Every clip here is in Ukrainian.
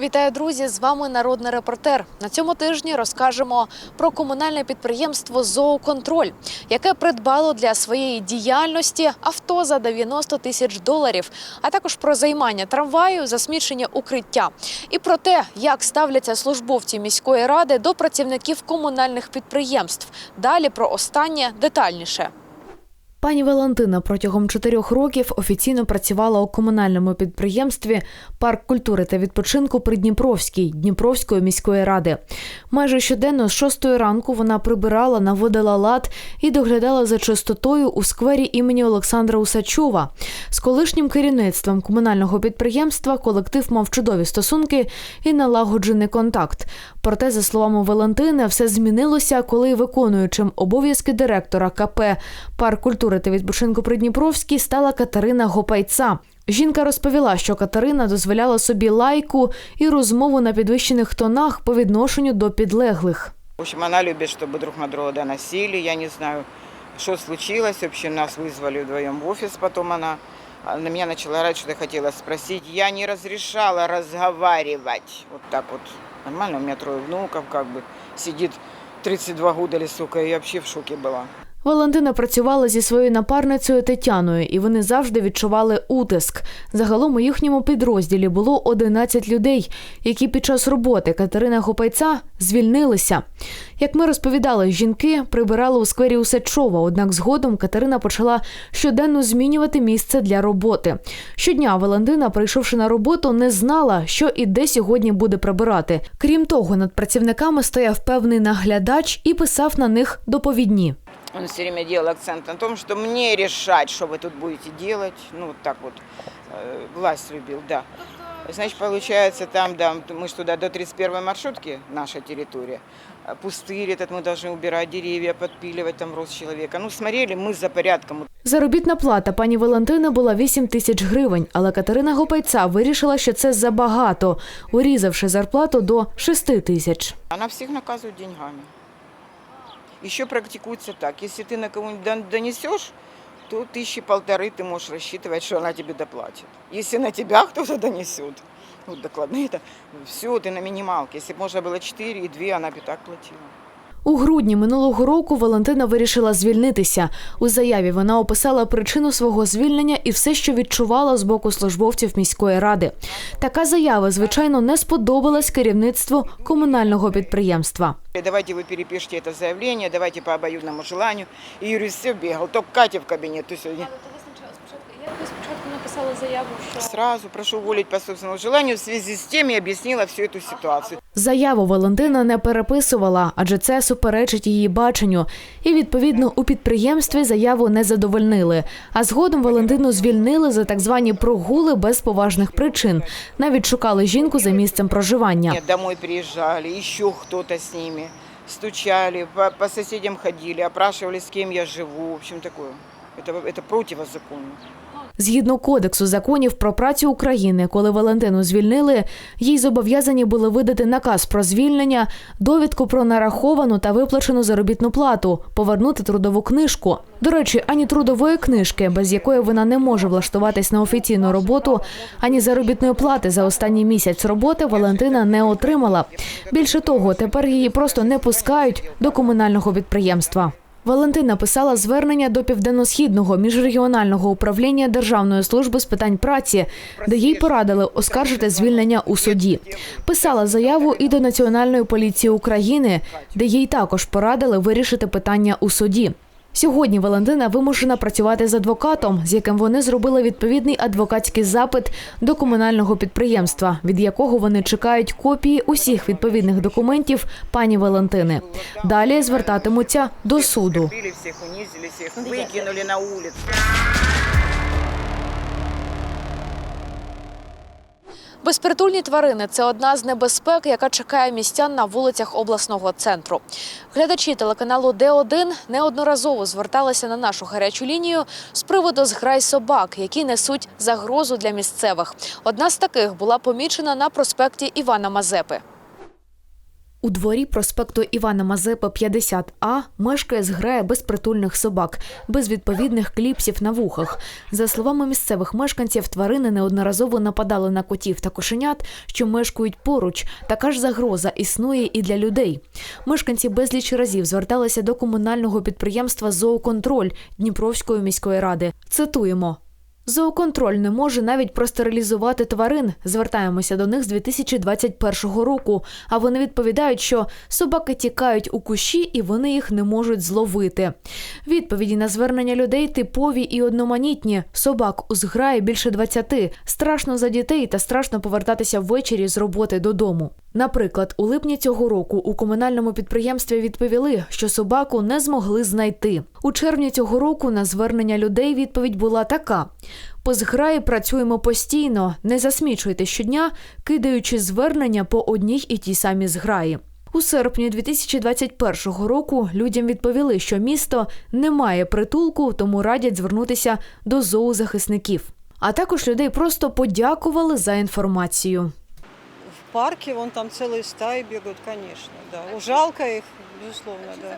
Вітаю, друзі! З вами народний репортер. На цьому тижні розкажемо про комунальне підприємство Зооконтроль, яке придбало для своєї діяльності авто за 90 тисяч доларів, а також про займання трамваю, засмічення укриття і про те, як ставляться службовці міської ради до працівників комунальних підприємств. Далі про останнє детальніше. Пані Валентина протягом чотирьох років офіційно працювала у комунальному підприємстві Парк культури та відпочинку Придніпровський Дніпровської міської ради. Майже щоденно з шостої ранку вона прибирала, наводила лад і доглядала за чистотою у сквері імені Олександра Усачова. З колишнім керівництвом комунального підприємства колектив мав чудові стосунки і налагоджений контакт. Проте, за словами Валентини, все змінилося, коли виконуючим обов'язки директора КП Парк культури та відпочинку Придніпровський стала Катерина Гопайца. Жінка розповіла, що Катерина дозволяла собі лайку і розмову на підвищених тонах по відношенню до підлеглих. В общем, она любит, чтобы друг на друга доносили. Я не знаю, что случилось. В общем, нас вызвали вдвоем в офис. Потом она а, на меня начала орать, что-то хотела спросить. Я не разрешала разговаривать. Вот так вот. Нормально, у меня трое внуков, как бы. Сидит 32 года или сука, и я вообще в шоке была. Валентина працювала зі своєю напарницею Тетяною, і вони завжди відчували утиск. Загалом у їхньому підрозділі було 11 людей, які під час роботи Катерина Гопайця звільнилися. Як ми розповідали, жінки прибирали у сквері Усачова, однак згодом Катерина почала щоденно змінювати місце для роботи. Щодня Валентина, прийшовши на роботу, не знала, що і де сьогодні буде прибирати. Крім того, над працівниками стояв певний наглядач і писав на них доповідні. Он все время делал акцент на том, что мне решать, что вы тут будете делать. Ну, вот так вот. э, Власть любил, да. Значит, получается, там, да, мы ж туда до 31 маршрутки, наша территория. А Пустырь этот мы должны убирать, деревья подпиливать, там рост человека. Ну, смотрели мы за порядком. Заробітна плата пані Валентини була 8 тисяч гривень, але Катерина Гопайця вирішила, що це забагато, урізавши зарплату до 6 тисяч. Она всех наказывает деньгами. Еще практикуется так. Если ты на кого-нибудь дон- донесешь, то тысячи полторы ты можешь рассчитывать, что она тебе доплатит. Если на тебя кто-то донесет, ну, докладно это, все, ты на минималке. Если бы можно было 4 и 2, она бы так платила. У грудні минулого року Валентина вирішила звільнитися. У заяві вона описала причину свого звільнення і все, що відчувала з боку службовців міської ради. Така заява, звичайно, не сподобалась керівництву комунального підприємства. Давайте вы перепишите это заявление, давайте по обоюдному желанию. И юрист все бегал, только Катя в кабинет, то сегодня Як ви спочатку написали заяву, що Сразу прошу уволить по собственному желанию в связи с тем и объяснила всю эту ситуацию. Заяву Валентина не переписувала, адже це суперечить її баченню. І відповідно у підприємстві заяву не задовольнили. А згодом Валентину звільнили за так звані прогули без поважних причин. Навіть шукали жінку за місцем проживання. Нет, домой приезжали, еще кто-то с ними. Стучали, по, по соседям ходили, опрашивали, с кем я живу. В общем, такое. Это, это противозаконно. Згідно кодексу законів про працю України, коли Валентину звільнили, їй зобов'язані були видати наказ про звільнення, довідку про нараховану та виплачену заробітну плату, повернути трудову книжку. До речі, ані трудової книжки, без якої вона не може влаштуватись на офіційну роботу, ані заробітної плати за останній місяць роботи Валентина не отримала. Більше того, тепер її просто не пускають до комунального підприємства. Валентина писала звернення до південно-східного міжрегіонального управління Державної служби з питань праці, де їй порадили оскаржити звільнення у суді. Писала заяву і до Національної поліції України, де їй також порадили вирішити питання у суді. Сьогодні Валентина вимушена працювати з адвокатом, з яким вони зробили відповідний адвокатський запит до комунального підприємства, від якого вони чекають копії усіх відповідних документів пані Валентини. Далі звертатимуться до суду. Выкинули на улицу. Безпритульні тварини це одна з небезпек, яка чекає містян на вулицях обласного центру. Глядачі телеканалу Д1 неодноразово зверталися на нашу гарячу лінію з приводу зграй собак, які несуть загрозу для місцевих. Одна з таких була помічена на проспекті Івана Мазепи. У дворі проспекту Івана Мазепи 50А мешкає зграя безпритульних собак, без відповідних кліпсів на вухах. За словами місцевих мешканців, тварини неодноразово нападали на котів та кошенят, що мешкають поруч. Така ж загроза існує і для людей. Мешканці безліч разів зверталися до комунального підприємства Зооконтроль Дніпровської міської ради. Цитуємо. Зооконтроль не може навіть простерилізувати тварин. Звертаємося до них з 2021 року. А вони відповідають, що собаки тікають у кущі і вони їх не можуть зловити. Відповіді на звернення людей типові і одноманітні. Собак у зграї більше 20. Страшно за дітей та страшно повертатися ввечері з роботи додому. Наприклад, у липні цього року у комунальному підприємстві відповіли, що собаку не змогли знайти. У червні цього року на звернення людей відповідь була така: по зграї працюємо постійно, не засмічуйте щодня, кидаючи звернення по одній і тій самій зграї. У серпні 2021 року людям відповіли, що місто не має притулку, тому радять звернутися до зоозахисників. А також людей просто подякували за інформацію В парке вон там целые стаи бегают, конечно, да. Ну, Жалко их, безусловно, да.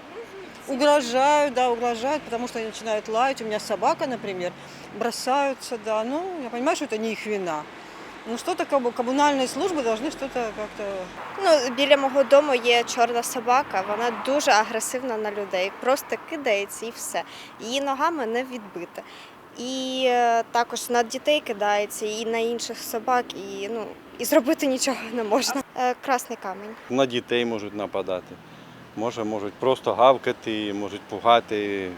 Угрожают, да, угрожают, потому что они начинают лаять. У меня собака, например, бросаются, да. Ну, я понимаю, что это не их вина. Ну, что-то как бы коммунальные службы должны что-то как-то... Ну, біля мого дому є чорна собака, вона дуже агресивна на людей, просто кидається і все. Її ногами не відбити. І е, також на дітей кидається, і на інших собак, і ну і зробити нічого не можна. Е, Красний камінь. на дітей можуть нападати. Може, можуть просто гавкати, можуть пугати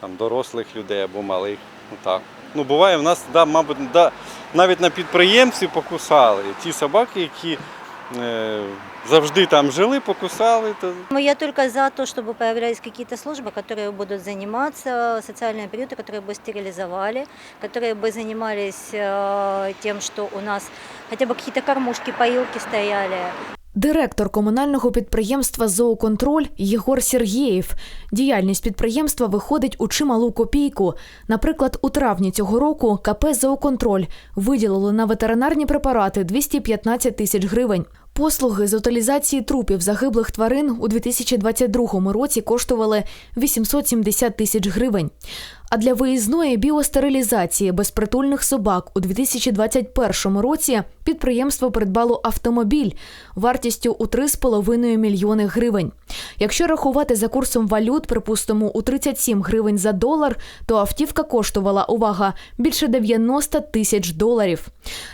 там, дорослих людей або малих. Ну, так. ну буває, в нас, да, мабуть, да, навіть на підприємці покусали. Ті собаки, які завжди там жили, покусали. То Ну, Я только за то, чтобы появлялись какие-то службы, которые будут заниматься, социальные приюты, которые бы стерилизовали, которые бы занимались э, тем, что у нас хотя бы какие-то кормушки, поилки стояли. Директор комунального підприємства Зооконтроль Єгор Сергєєв. Діяльність підприємства виходить у чималу копійку. Наприклад, у травні цього року КП Зооконтроль виділило на ветеринарні препарати 215 тисяч гривень. Послуги з утилізації трупів загиблих тварин у 2022 році коштували 870 тисяч гривень. А для виїзної біостерилізації безпритульних собак у 2021 році підприємство придбало автомобіль вартістю у 3,5 мільйони гривень. Якщо рахувати за курсом валют, припустимо, у 37 гривень за долар, то автівка коштувала увага більше 90 тисяч доларів.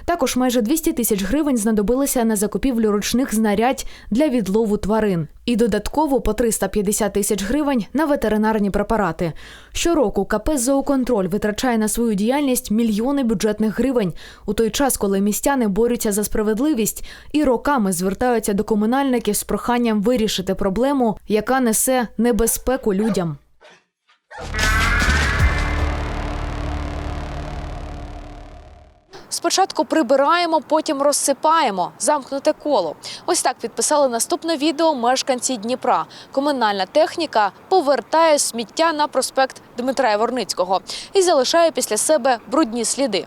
Також майже 200 тисяч гривень знадобилося на закупівлю ручних знарядь для відлову тварин. І додатково по 350 тисяч гривень на ветеринарні препарати. Щороку КП «Зооконтроль» витрачає на свою діяльність мільйони бюджетних гривень у той час, коли містяни борються за справедливість і роками звертаються до комунальників з проханням вирішити проблему, яка несе небезпеку людям. Спочатку прибираємо, потім розсипаємо. Замкнуте коло. Ось так підписали наступне відео мешканці Дніпра. Комунальна техніка повертає сміття на проспект Дмитра Єворницького і залишає після себе брудні сліди.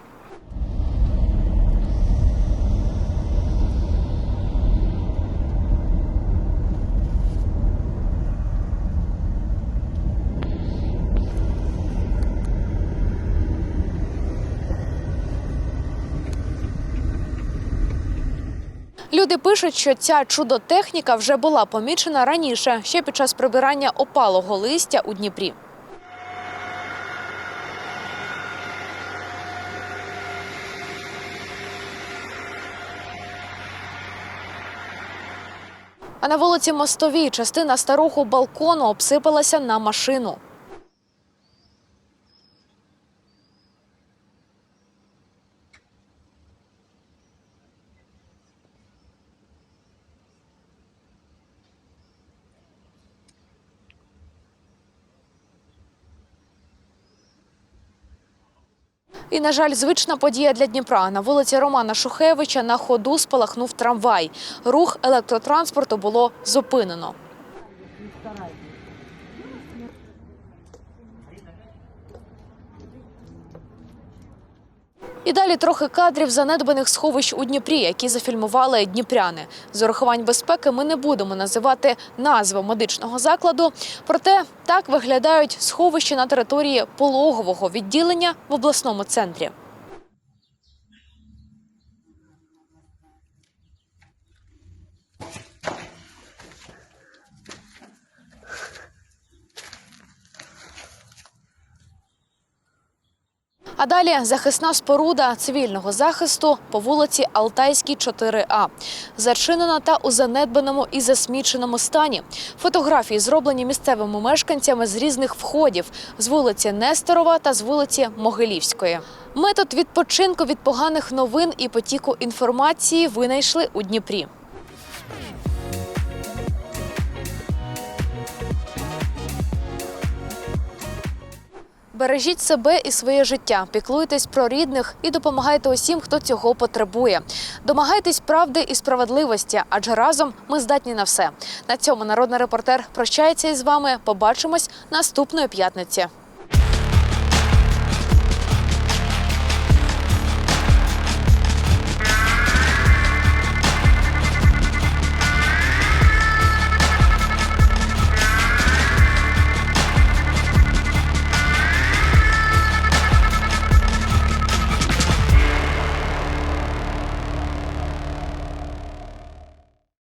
Люди пишуть, що ця чудотехніка вже була помічена раніше, ще під час прибирання опалого листя у Дніпрі. А на вулиці Мостовій частина старого балкону обсипалася на машину. І, на жаль, звична подія для Дніпра. На вулиці Романа Шухевича на ходу спалахнув трамвай. Рух електротранспорту було зупинено. І далі трохи кадрів занедбаних сховищ у Дніпрі, які зафільмували дніпряни. З урахувань безпеки ми не будемо називати назву медичного закладу. Проте так виглядають сховища на території пологового відділення в обласному центрі. А далі захисна споруда цивільного захисту по вулиці Алтайській, 4А. Зачинена та у занедбаному і засміченому стані. Фотографії зроблені місцевими мешканцями з різних входів з вулиці Несторова та з вулиці Могилівської. Метод відпочинку від поганих новин і потіку інформації винайшли у Дніпрі. Бережіть себе і своє життя, піклуйтесь про рідних і допомагайте усім, хто цього потребує. Домагайтесь правди і справедливості, адже разом ми здатні на все. На цьому народний репортер прощається із вами. Побачимось наступної п'ятниці.